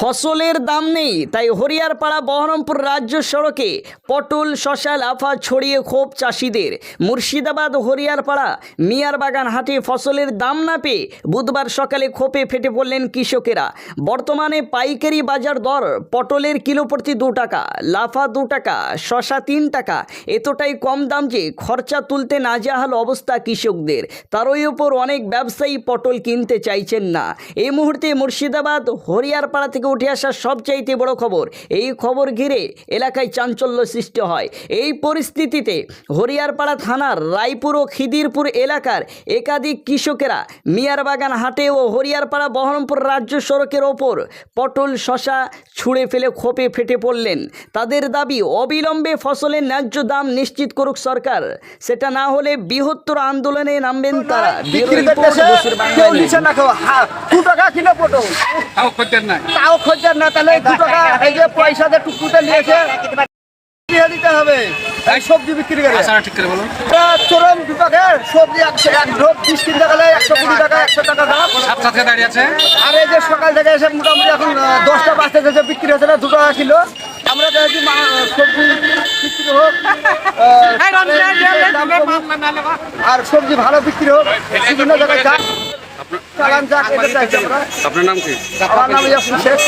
ফসলের দাম নেই, তাই হরিয়ারপাড়া বহরমপুর রাজ্য সড়কে পটল শশা লাফা ছড়িয়ে ক্ষোভ চাষিদের। মুর্শিদাবাদ, হরিয়ারপাড়া মিয়ার বাগান হাটে ফসলের দাম না পেয়ে বুধবার সকালে ক্ষোভে ফেটে পড়লেন কৃষকেরা। বর্তমানে পাইকারি বাজার দর পটলের কিলো প্রতি দু টাকা, লাফা দু টাকা, শশা তিন টাকা। এতটাই কম দাম যে খরচা তুলতে না নাজেহাল অবস্থা কৃষকদের। তারই ওপর অনেক ব্যবসায়ী পটল কিনতে চাইছেন না। এই মুহূর্তে মুর্শিদাবাদ, হরিয়ারপাড়া থেকে উঠে আসা সবচাইতে বড় খবর এই খবর ঘিরে এলাকায় চাঞ্চল্য সৃষ্টি হয়। এই পরিস্থিতিতে হরিয়ারপাড়া থানার রায়পুর ও খিদিরপুর এলাকার একাধিক কৃষকেরা মিয়ারবাগান হাটে ও হরিয়ারপাড়া বহরমপুর রাজ্য সড়কের ওপর পটল শশা ছুঁড়ে ফেলে খোপে ফেটে পড়লেন। তাদের দাবি অবিলম্বে ফসলের ন্যায্য দাম নিশ্চিত করুক সরকার। সেটা না হলে বৃহত্তর আন্দোলনে নামবেন তারা বিক্রি করতেছে কেউ। নিচ্ছে না কেউ? দু টাকা কিলো পটল। তাও খোঁজার না তাহলে দু টাকা এই যে পয়সা দিয়ে টুকুতে নিয়েছে দিতে হবে। এই সবজি বিক্রি করে। আশাটা ঠিক করে বলুন। চরম দু সবজি একশো এক ঢোক বিশ কিনতে গেলে একশো কুড়ি টাকা একশো টাকা দাম। সাত সাথে দাঁড়িয়ে আছে। আর এই যে সকাল থেকে এসে মোটামুটি এখন দশটা যে বিক্রি হচ্ছে না দু টাকা কিলো আমরা চাইছি সবজি বিক্রি হোক আহ, দাম কমুক, আর সবজি ভালো বিক্রি হোক বিভিন্ন জায়গায় আপনার নাম কি আমার নাম ইয়াসিন শেখ